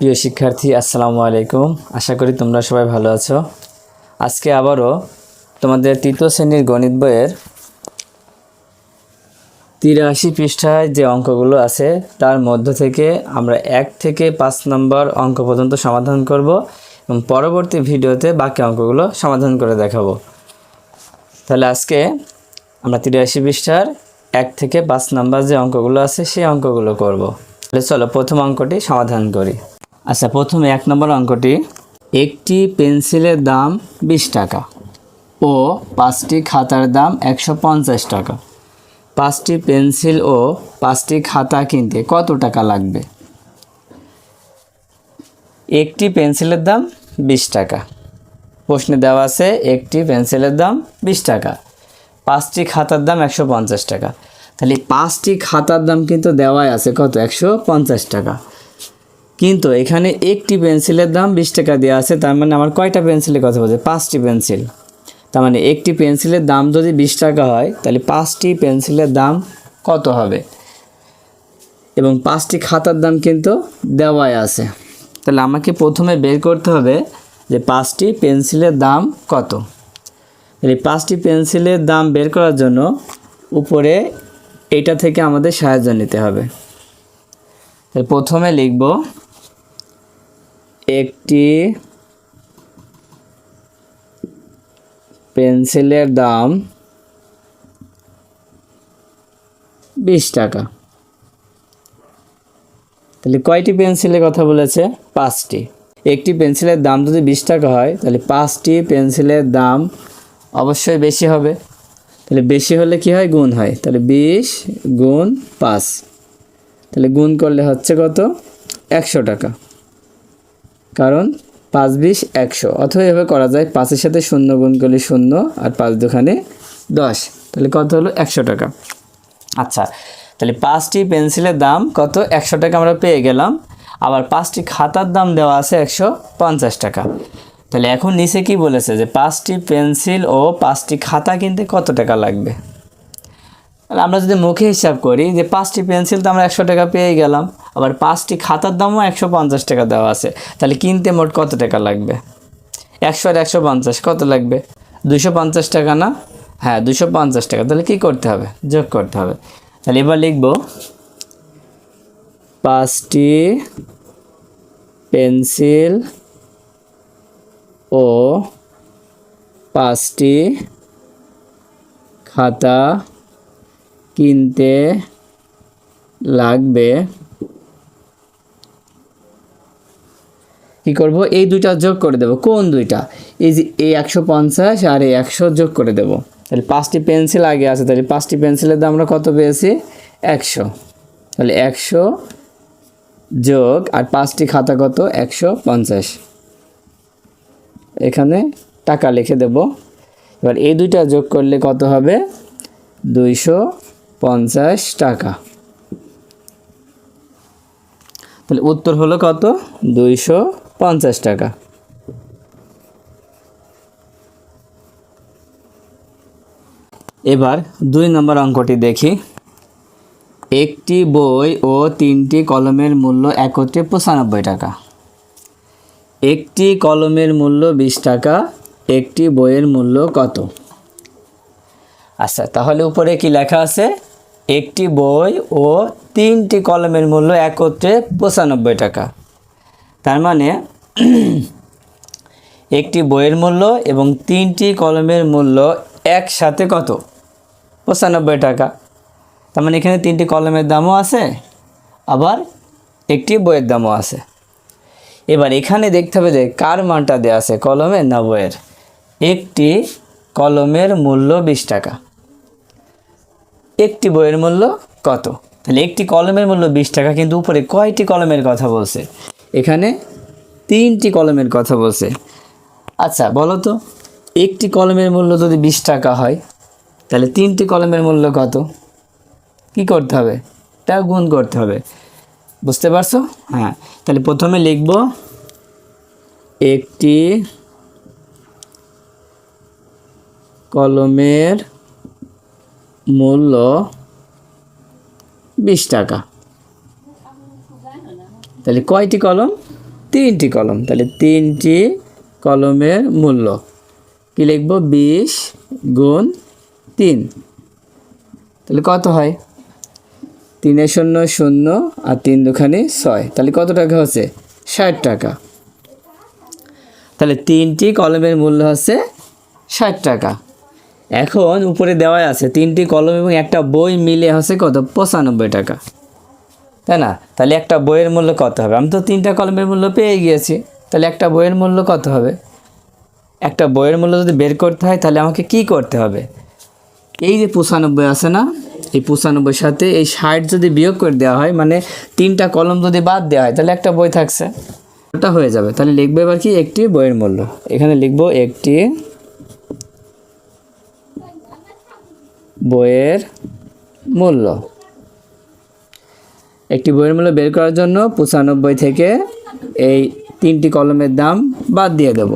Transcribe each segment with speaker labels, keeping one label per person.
Speaker 1: প্রিয় শিক্ষার্থী, আসসালামু আলাইকুম। আশা করি তোমরা সবাই ভালো আছো। আজকে আবারও তোমাদের তৃতীয় শ্রেণির গণিত বইয়ের তিরাশি পৃষ্ঠায় যে অঙ্কগুলো আছে, তার মধ্য থেকে আমরা এক থেকে পাঁচ নম্বর অঙ্ক পর্যন্ত সমাধান করব এবং পরবর্তী ভিডিওতে বাকি অঙ্কগুলো সমাধান করে দেখাবো। তাহলে আজকে আমরা তিরাশি পৃষ্ঠার এক থেকে পাঁচ নাম্বার যে অঙ্কগুলো আছে, সেই অঙ্কগুলো করব। তাহলে চলো প্রথম অঙ্কটি সমাধান করি। আচ্ছা প্রথমে এক নম্বর অঙ্কটি। একটি পেন্সিলের দাম বিশ টাকা ও পাঁচটি খাতার দাম একশো পঞ্চাশ টাকা। পাঁচটি পেন্সিল ও পাঁচটি খাতা কিনতে কত টাকা লাগবে? একটি পেন্সিলের দাম বিশ টাকা। প্রশ্নে দেওয়া আছে, একটি পেন্সিলের দাম বিশ টাকা, পাঁচটি খাতার দাম একশো পঞ্চাশ টাকা। তাহলে পাঁচটি খাতার দাম কিন্তু দেওয়াই আছে কত? একশো পঞ্চাশ টাকা। কিন্তু এখানে একটি পেন্সিলের দাম বিশ টাকা দেওয়া আছে, তার মানে আমার কয়টা পেন্সিলের কথা বলছে? পাঁচটি পেন্সিল। তার মানে একটি পেন্সিলের দাম যদি বিশ টাকা হয়, তাহলে পাঁচটি পেন্সিলের দাম কত হবে? এবং পাঁচটি খাতার দাম কিন্তু দেওয়াই আছে। তাহলে আমাকে প্রথমে বের করতে হবে যে পাঁচটি পেন্সিলের দাম কত। তাহলে পাঁচটি পেন্সিলের দাম বের করার জন্য উপরে এইটা থেকে আমাদের সাহায্য নিতে হবে। প্রথমে লিখব একটি পেন্সিলের দাম বিশ টাকা। তাহলে কয়টি পেন্সিলের কথা বলেছে? পাঁচটি। একটি পেন্সিলের দাম যদি বিশ টাকা হয়, তাহলে পাঁচটি পেন্সিলের দাম অবশ্যই বেশি হবে। তাহলে বেশি হলে কি হয়? গুণ হয়। তাহলে বিশ গুণ পাঁচ। তাহলে গুণ করলে হচ্ছে কত? একশো টাকা। কারণ পাঁচ বিশ একশো। অথবা এভাবে করা যায়, পাঁচের সাথে শূন্য গুণ করলে শূন্য আর পাঁচ দোকানে দশ। তাহলে কত হলো? একশো টাকা। আচ্ছা তাহলে পাঁচটি পেন্সিলের দাম কত? একশো টাকা আমরা পেয়ে গেলাম। আবার পাঁচটি খাতার দাম দেওয়া আছে একশো পঞ্চাশ টাকা। তাহলে এখন নিচে কি বলেছে যে পাঁচটি পেন্সিল ও পাঁচটি খাতা কিনতে কত টাকা লাগবে? তাহলে আমরা যদি মুখে হিসাব করি যে পাঁচটি পেন্সিল তো আমরা একশো টাকা পেয়ে গেলাম, আবার পাঁচটি খাতার দামও একশো পঞ্চাশ টাকা দেওয়া আছে, তাহলে কিনতে মোট কত টাকা লাগবে? একশো আর একশো পঞ্চাশ, কত লাগবে? দুশো পঞ্চাশ টাকা না? হ্যাঁ দুশো পঞ্চাশ টাকা, তাহলে কী করতে হবে? যোগ করতে হবে। তাহলে এবার লিখব, পাঁচটি পেন্সিল ও পাঁচটি খাতা কিনতে লাগবে। কি করব? এই দুইটা যোগ করে দেব। কোন দুইটা? এই যে এই একশো পঞ্চাশ আর এই একশো যোগ করে দেব। তাহলে পাঁচটি পেন্সিল আগে আছে। তাহলে পাঁচটি পেন্সিলের দাম আমরা কত পেয়েছি? একশো। তাহলে একশো যোগ আর পাঁচটি খাতা কত? একশো পঞ্চাশ। এখানে টাকা লিখে দেব। এবার এই দুইটা যোগ করলে কত হবে? দুইশো পঞ্চাশ টাকা। তাহলে উত্তর হলো কত? দুইশো পঞ্চাশ টাকা। এবার দুই নম্বর অঙ্কটি দেখি। একটি বই ও তিনটি কলমের মূল্য একত্রে পঁচানব্বই টাকা। একটি কলমের মূল্য বিশ টাকা, একটি বইয়ের মূল্য কত? আচ্ছা তাহলে উপরে কি লেখা আছে? একটি বই ও তিনটি কলমের মূল্য একত্রে পঁচানব্বই টাকা। তার মানে একটি বইয়ের মূল্য এবং তিনটি কলমের মূল্য একসাথে কত? পঁচানব্বই টাকা। তার মানে এখানে তিনটি কলমের দামও আছে, আবার একটি বইয়ের দামও আছে। এবার এখানে দেখতে হবে যে কার মানটা দেওয়া আছে কলমের না বইয়ের? একটি কলমের মূল্য বিশ টাকা। একটি বইয়ের মূল্য কত? তাহলে একটি কলমের মূল্য বিশ টাকা, কিন্তু উপরে কয়টি কলমের কথা বলছে? এখানে তিনটি কলমের কথা বলছে। আচ্ছা বলো তো, একটি কলমের মূল্য যদি বিশ টাকা হয়, তাহলে তিনটি কলমের মূল্য কত? কি করতে হবে? তা গুণ করতে হবে। বুঝতে পারছ? হ্যাঁ তাহলে প্রথমে লিখব একটি কলমের মূল্য বিশ টাকা। তাহলে কয়টি কলম? তিনটি কলম। তাহলে তিনটি কলমের মূল্য। কি লিখব? বিশ গুণ তিন। তাহলে কত হয়? তিনে শূন্য শূন্য আর তিন দুখানি ছয়। তাহলে কত টাকা হচ্ছে? ষাট টাকা। তাহলে তিনটি কলমের মূল্য হচ্ছে ষাট টাকা। এখন উপরে দেওয়া আছে, তিনটি কলম এবং একটা বই মিলে হচ্ছে কত? পঁচানব্বই টাকা। তাই না? তাহলে একটা বইয়ের মূল্য কত হবে? আমি তো তিনটা কলমের মূল্য পেয়ে গিয়েছি। তাহলে একটা বইয়ের মূল্য কত হবে? একটা বইয়ের মূল্য যদি বের করতে হয়, তাহলে আমাকে কি করতে হবে? এই যে পঁচানব্বই আছে না? এই পঁচানব্বই সাথে এই ষাট যদি বিয়োগ করে দেওয়া হয় মানে তিনটা কলম যদি বাদ দেওয়া হয়, তাহলে একটা বই থাকছে। ওটা হয়ে যাবে। তাহলে লিখব এবার কি? একটি বইয়ের মূল্য। এখানে লিখব একটি বইয়ের মূল্য। একটি বইয়ের মূল্য বের করার জন্য পঁচানব্বই থেকে এই তিনটি কলমের দাম বাদ দিয়ে দেব।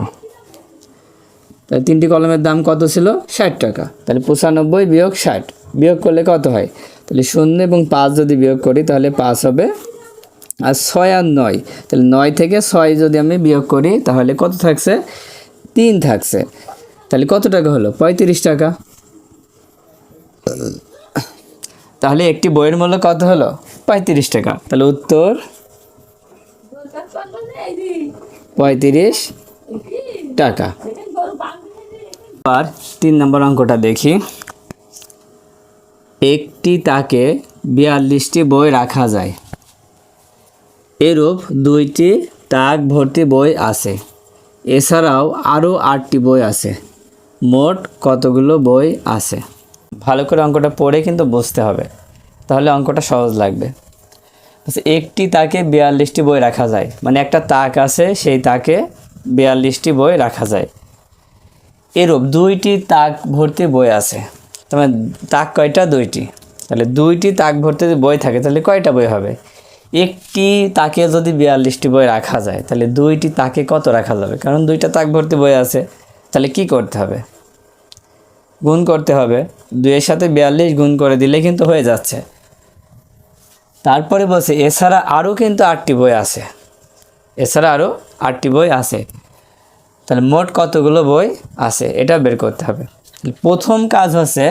Speaker 1: তাহলে তিনটি কলমের দাম কত ছিল? ষাট টাকা। তাহলে পঁচানব্বই বিয়োগ ষাট, বিয়োগ করলে কত হয়? তাহলে শূন্য এবং পাঁচ যদি বিয়োগ করি, তাহলে পাঁচ হবে আর ছয় আর নয়। তাহলে নয় থেকে ছয় যদি আমি বিয়োগ করি, তাহলে কত থাকছে? তিন থাকছে। তাহলে কত টাকা হলো? পঁয়ত্রিশ টাকা। তাহলে একটি বইয়ের মূল্য কত হলো? পঁয়ত্রিশ টাকা। তাহলে উত্তর? পঁয়ত্রিশ টাকা। আর তিন নম্বর অঙ্কটা দেখি। একটি তাকে বিয়াল্লিশটি বই রাখা যায়। এরূপ দুইটি তাক ভর্তি বই আছে। এছাড়াও আরও আটটি বই আছে। মোট কতগুলো বই আছে? ভালো করে অঙ্কটা পড়ে কিন্তু বুঝতে হবে। তাহলে অঙ্কটা সহজ লাগবে। একটি তাকে বিয়াল্লিশটি বই রাখা যায়। মানে একটা তাক আছে, সেই তাকে বিয়াল্লিশটি বই রাখা যায়। এরূপ দুইটি তাক ভর্তি বই আছে। তার মানে তাক কয়টা? দুইটি। তাহলে দুইটি তাক ভর্তি বই থাকে, তাহলে কয়টা বই হবে? একটি তাকে যদি বিয়াল্লিশটি বই রাখা যায়, তাহলে দুইটি তাকে কত রাখা যাবে? কারণ দুইটা তাক ভর্তি বই আছে। তাহলে কি করতে হবে? গুণ করতে হবে। দুইয়ের সাথে বিয়াল্লিশ গুণ করে দিলে কিন্তু হয়ে যাচ্ছে। তারপরে বলছে, এছাড়া আরও কিন্তু আটটি বই আছে। এছাড়া আরও আটটি বই আছে। তাহলে মোট কতগুলো বই আছে? এটা বের করতে হবে। প্রথম কাজ হচ্ছে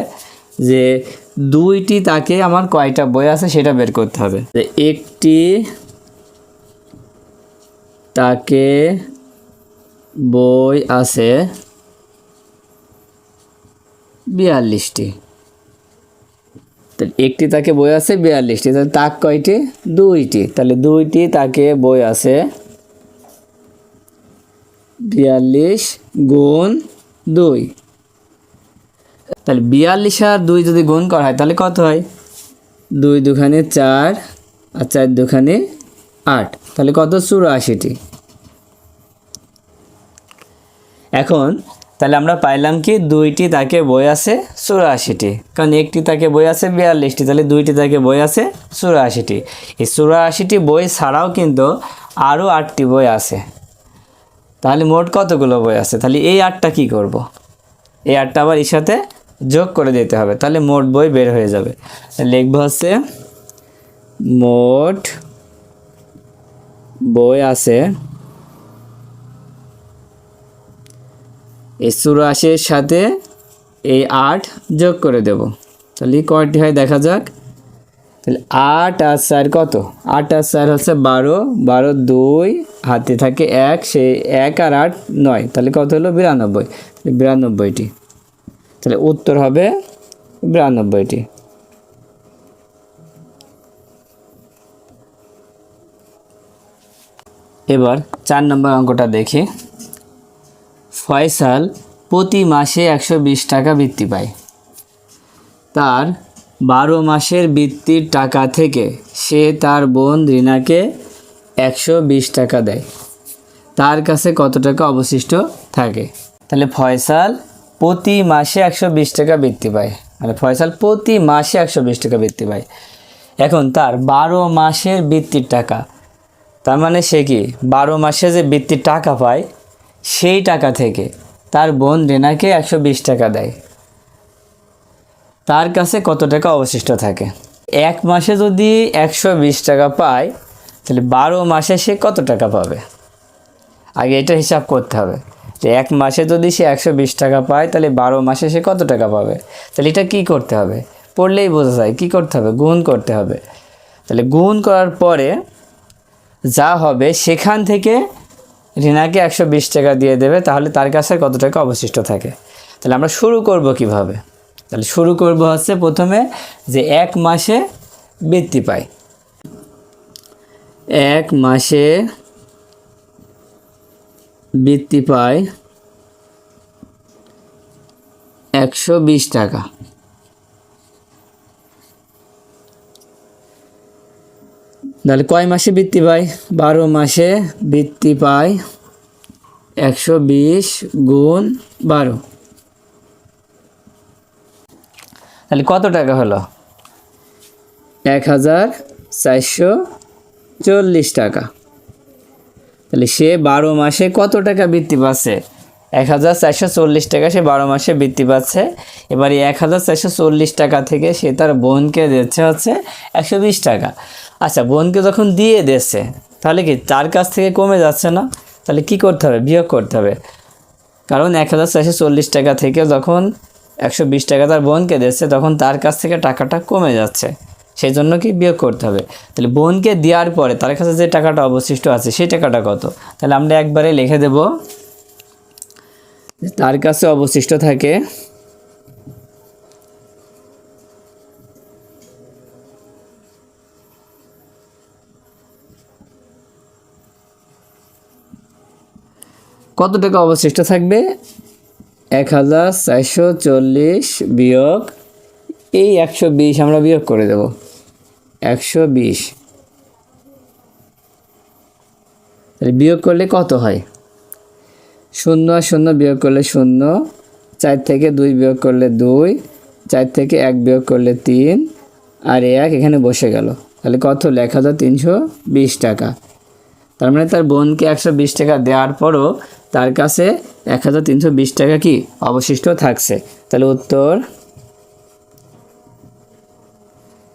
Speaker 1: যে দুইটি তাকে আমার কয়টা বই আছে সেটা বের করতে হবে। যে একটি তাকে বই আছে বিয়াল্লিশটি। তাহলে একটি তাকে বই আছে বিয়াল্লিশটি, তাহলে তাক কয়টি? দুইটি। তাহলে দুইটি তাকে বই আছে বিয়াল্লিশ গুণ দুই। তাহলে বিয়াল্লিশ আর দুই যদি গুণ করা হয়, তাহলে কত হয়? দুই দুখানে চার আর চার দুখানে আট। তাহলে কত? চুরাশিটি। এখন তাহলে আমরা পাইলাম কি দুইটি তাকে বই আছে চুরাশিটি। কারণ একটি তাকে বই আছে বিয়াল্লিশটি, তাহলে দুইটি তাকে বই আছে চুরাশিটি। এই চুরাশিটি বই ছাড়াও কিন্তু আরও আটটি বই আছে। তাহলে মোট কতগুলো বই আছে? তাহলে এই আটটা কি করব। এই আটটা আবার এর সাথে যোগ করে দিতে হবে, তাহলে মোট বই বের হয়ে যাবে। লিখব হচ্ছে, মোট বই আছে এই চুরাশির সাথে এই আট যোগ করে দেব। তাহলে কয়টি হয় দেখা যাক। তাহলে আট আর চার কত? আট আর চার হচ্ছে বারো। বারো দুই, হাতে থাকে এক, সে এক আর আট নয়। তাহলে কত হলো? বিরানব্বই। বিরানব্বইটি। তাহলে উত্তর হবে বিরানব্বইটি। এবার চার নম্বর অঙ্কটা দেখি। ফয়সাল প্রতি মাসে একশো বিশ টাকা বৃত্তি পায়। তার বারো মাসের বৃত্তির টাকা থেকে সে তার বোন রিনাকে একশো বিশ টাকা দেয়। তার কাছে কত টাকা অবশিষ্ট থাকে? তাহলে ফয়সাল প্রতি মাসে একশো বিশ টাকা বৃত্তি পায়। মানে ফয়সাল প্রতি মাসে একশো বিশ টাকা বৃত্তি পায়। এখন তার বারো মাসের বৃত্তির টাকা, তার মানে সে কি? বারো মাসে যে বৃত্তির টাকা পায় সেই টাকা থেকে তার বোন রেনাকে একশো বিশ টাকা দেয়। তার কাছে কত টাকা অবশিষ্ট থাকে? এক মাসে যদি একশো বিশ টাকা পায়, তাহলে বারো মাসে সে কত টাকা পাবে? আগে এটা হিসাব করতে হবে। যে এক মাসে যদি সে একশো বিশ টাকা পায়, তাহলে বারো মাসে সে কত টাকা পাবে? তাহলে এটা কী করতে হবে? পড়লেই বোঝা যায়। কী করতে হবে? গুণ করতে হবে। তাহলে গুণ করার পরে যা হবে সেখান থেকে রিনাকে একশো বিশ টাকা দিয়ে দেবে, তাহলে তার কাছে কত টাকা অবশিষ্ট থাকে? তাহলে আমরা শুরু করব কীভাবে? তাহলে শুরু করব হচ্ছে প্রথমে যে এক মাসে বৃত্তি পাই এক মাসে বৃত্তি পায় একশো বিশ টাকা। তাহলে কয় মাসে বৃত্তি পায়? বারো মাসে বৃত্তি পায় একশো বিশ গুণ বারো। তাহলে কত টাকা হলো? এক হাজার চারশো চল্লিশ টাকা। তাহলে সে বারো মাসে কত টাকা বৃত্তি পাচ্ছে? এক হাজার চারশো চল্লিশ টাকা সে বারো মাসে বৃত্তি পাচ্ছে। এবার এই এক হাজার চারশো চল্লিশ টাকা থেকে সে তার বোনকে দিচ্ছে হচ্ছে একশো বিশ টাকা। আচ্ছা বোনকে যখন দিয়ে দিচ্ছে তাহলে কি তার কাছ থেকে কমে যাচ্ছে না? তাহলে কি করতে হবে? বিয়োগ করতে হবে। কারণ এক হাজার চারশো চল্লিশ টাকা থেকে যখন একশো বিশ টাকা তার বোনকে দিচ্ছে তখন তার কাছ থেকে টাকাটা কমে যাচ্ছে। সেই জন্য কি বিয়োগ করতে হবে? তাহলে বোনকে দেওয়ার পরে তার কাছে যে টাকাটা অবশিষ্ট আছে, সেই টাকাটা কত? তাহলে আমরা একবারে লিখে দেব তার কাছে অবশিষ্ট থাকে। কত টাকা অবশিষ্ট থাকবে? এক হাজার চারশো চল্লিশ বিয়োগ এই একশো বিশ আমরা বিয়োগ করে দেব। একশো বিশ। বিয়োগ করলে কত হয়? শূন্য আর শূন্য বিয়োগ করলে শূন্য, চার থেকে দুই বিয়োগ করলে দুই, চার থেকে এক বিয়োগ করলে তিন, আর এক এখানে বসে গেল। তাহলে কত এক হাজার তিনশো বিশ টাকা। তার মানে তার বোনকে একশো বিশ টাকা দেওয়ার পরও তার কাছে এক হাজার তিনশো বিশ টাকা কি? অবশিষ্ট থাকছে। তাহলে উত্তর,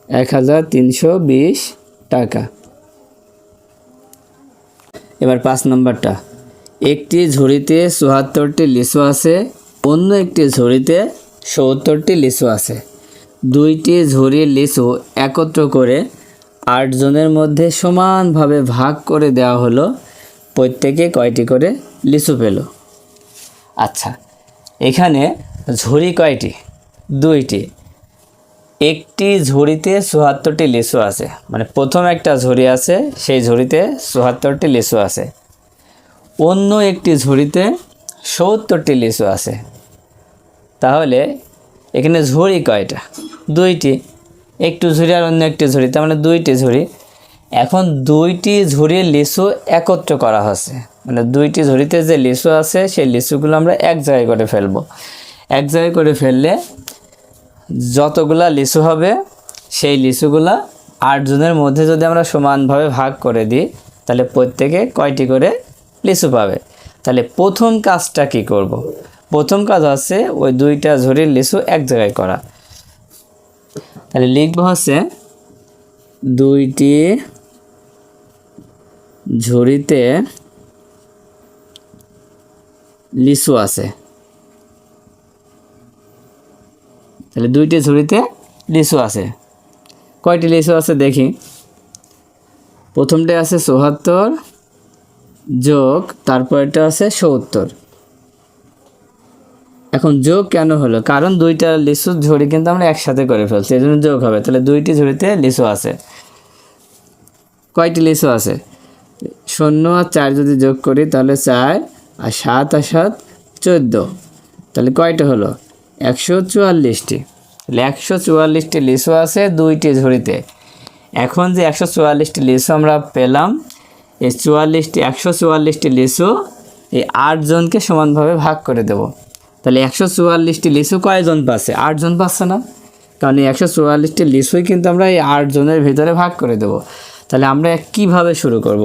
Speaker 1: এক হাজার তিনশো বিশ টাকা। এবার পাঁচ নম্বরটা। একটি ঝুড়িতে চুয়াত্তরটি লিচু আছে, অন্য একটি ঝুড়িতে সত্তরটি লিচু আছে। দুইটি ঝুড়ির লিচু একত্র করে আটজনের মধ্যে সমানভাবে ভাগ করে দেওয়া হলো, প্রত্যেকে কয়টি করে লিচু পেল? আচ্ছা এখানে ঝুড়ি কয়টি? দুইটি। একটি ঝুড়িতে চুয়াত্তরটি লিচু আছে মানে প্রথম একটা ঝুড়ি আছে, সেই ঝুড়িতে চুয়াত্তরটি লিচু আছে। অন্য একটি ঝুড়িতে সত্তরটি লিচু আছে। তাহলে এখানে ঝুড়ি কয়টা? দুইটি। একটু ঝুড়ি আর অন্য একটি ঝুড়ি, তার মানে দুইটি ঝুড়ি। এখন দুইটি ঝুড়ির লিচু একত্র করা হচ্ছে। মানে দুইটি ঝুড়িতে যে লিচু আছে, সেই লিচুগুলো আমরা এক জায়গায় করে ফেলব। এক জায়গায় করে ফেললে যতগুলা লিচু হবে, সেই লিচুগুলা আটজনের মধ্যে যদি আমরা সমানভাবে ভাগ করে দিই, তাহলে প্রত্যেকে কয়টি করে লিচু পাবে। তাহলে প্রথম কাজটা কি করব। প্রথম কাজ হচ্ছে ওই দুইটা ঝুড়ির লিচু এক জায়গায় করা। তাহলে লিখব হচ্ছে দুইটি ঝুড়িতে লিচু আছে। তাহলে দুইটি ঝুড়িতে লিচু আছে। কয়টি লিচু আছে দেখি। প্রথমটা আছে চুয়াত্তর যোগ তারপরটা আছে সত্তর। এখন যোগ কেন হলো? কারণ দুইটা লিচু ঝুড়ি কিন্তু আমরা একসাথে করে ফেলছি এই জন্য যোগ হবে। তাহলে দুইটি ঝুড়িতে লিচু আছে। কয়টি লিচু আছে? শূন্য আর চার যদি যোগ করি, তাহলে চার আর সাত আর সাত, চোদ্দ। তাহলে কয়টা হলো? একশো চুয়াল্লিশটি। তাহলে একশো চুয়াল্লিশটি লিচু আছে দুইটি ঝুড়িতে। এখন যে একশো চুয়াল্লিশটি লিচু আমরা পেলাম এই চুয়াল্লিশটি, একশো চুয়াল্লিশটি লিচু এই আটজনকে সমানভাবে ভাগ করে দেব। তাহলে একশো চুয়াল্লিশটি লিচু কয়জন পাচ্ছে? আটজন পাচ্ছে না। কারণ এই একশো চুয়াল্লিশটি লিচুই কিন্তু আমরা এই আটজনের ভিতরে ভাগ করে দেব। তাহলে আমরা কীভাবে শুরু করব।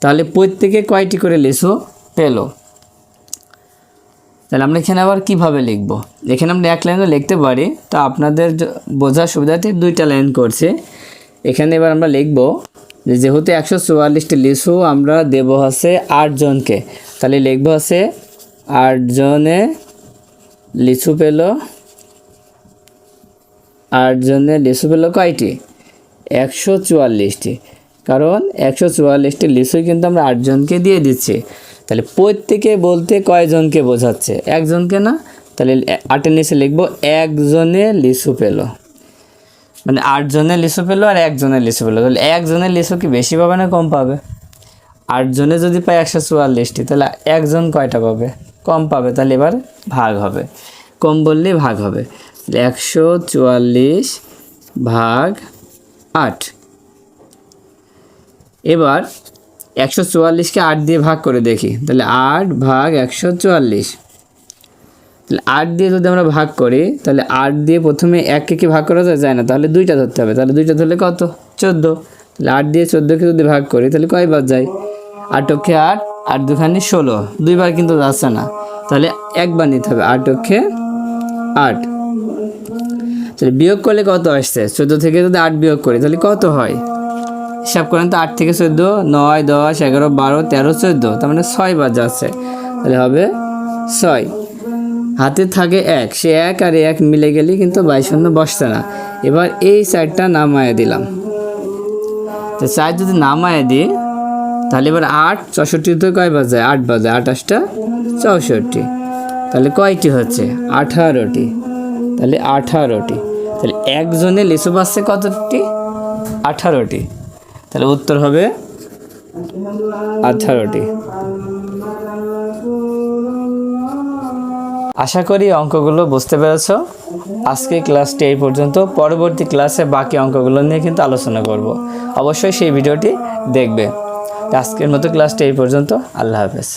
Speaker 1: তাহলে প্রত্যেকে কয়টি করে লিচু পেল? তাহলে আমরা এখানে আবার কীভাবে লিখব? এখানে আমরা এক লাইনও লিখতে পারি। তা আপনাদের বোঝার সুবিধাতে দুইটা লাইন করছে। এখানে এবার আমরা লিখব যেহেতু একশো চুয়াল্লিশটি লিচু আমরা দেব হচ্ছে আটজনকে তাহলে লিখব হচ্ছে আটজনে লিচু পেল আটজনে লিচু পেল কয়টি? একশো চুয়াল্লিশটি। কারণ একশো চুয়াল্লিশটি লিচু কিন্তু আমরা আটজনকে দিয়ে দিচ্ছি। তাহলে প্রত্যেকে বলতে কয়জনকে বোঝাচ্ছে? একজনকে না? তাহলে আটের নিচে লিখব একজনে লিচু পেল। মানে আটজনের লিচু পেল আর একজনের লিচু পেল। তাহলে একজনের লিচু কি বেশি পাবে না কম পাবে? আটজনে যদি পায় একশো চুয়াল্লিশটি, তাহলে একজন কয়টা পাবে? কম পাবে, তাহলে এবার ভাগ হবে। কম বললেই ভাগ হবে। একশো চুয়াল্লিশ ভাগ আট। এবার একশো চুয়াল্লিশকে আট দিয়ে ভাগ করে দেখি। তাহলে আট ভাগ একশো চুয়াল্লিশ। তাহলে আট দিয়ে যদি আমরা ভাগ করি, তাহলে আট দিয়ে প্রথমে এককে কি ভাগ করা যায়? না। তাহলে দুইটা ধরতে হবে। তাহলে দুইটা ধরলে কত? চোদ্দ। তাহলে আট দিয়ে চোদ্দোকে যদি ভাগ করি, তাহলে কয়বার যায়? আট অক্ষে আট আট দুখানি ষোলো। দুইবার কিন্তু যাচ্ছে না। তাহলে একবার নিতে হবে। আট অক্ষে আট। তাহলে বিয়োগ করলে কত আসছে? চোদ্দ থেকে যদি আট বিয়োগ করি, তাহলে কত হয়? হিসাব করেন তো, আট থেকে চোদ্দ, নয়, দশ, এগারো, বারো, তেরো, চোদ্দ। তার মানে ছয় বার যাচ্ছে। তাহলে হবে ছয়। হাতে থাকে এক। সে এক আর এক মিলে গেলে কিন্তু বাইশ শূন্য বসছে না এবার এই চারটা নামায় দিলাম। তো চার যদি নামায় দিই, তাহলে এবার আট চৌষট্টিতে কয় বাজে? আট বাজে, আঠাশটা চৌষট্টি। তাহলে কয়টি হচ্ছে? আঠারোটি। তাহলে আঠারোটি। তাহলে একজনে লিচু পাচ্ছে কতটি? আঠারোটি। তাহলে উত্তর হবে আঠারোটি। আশা করি অঙ্কগুলো বুঝতে পেরেছ। আজকে ক্লাসটি এই পর্যন্ত। পরবর্তী ক্লাসে বাকি অঙ্কগুলো নিয়ে কিন্তু আলোচনা করব। অবশ্যই সেই ভিডিওটি দেখবে। আজকের মতো ক্লাসটি এই পর্যন্ত। আল্লাহ হাফেজ।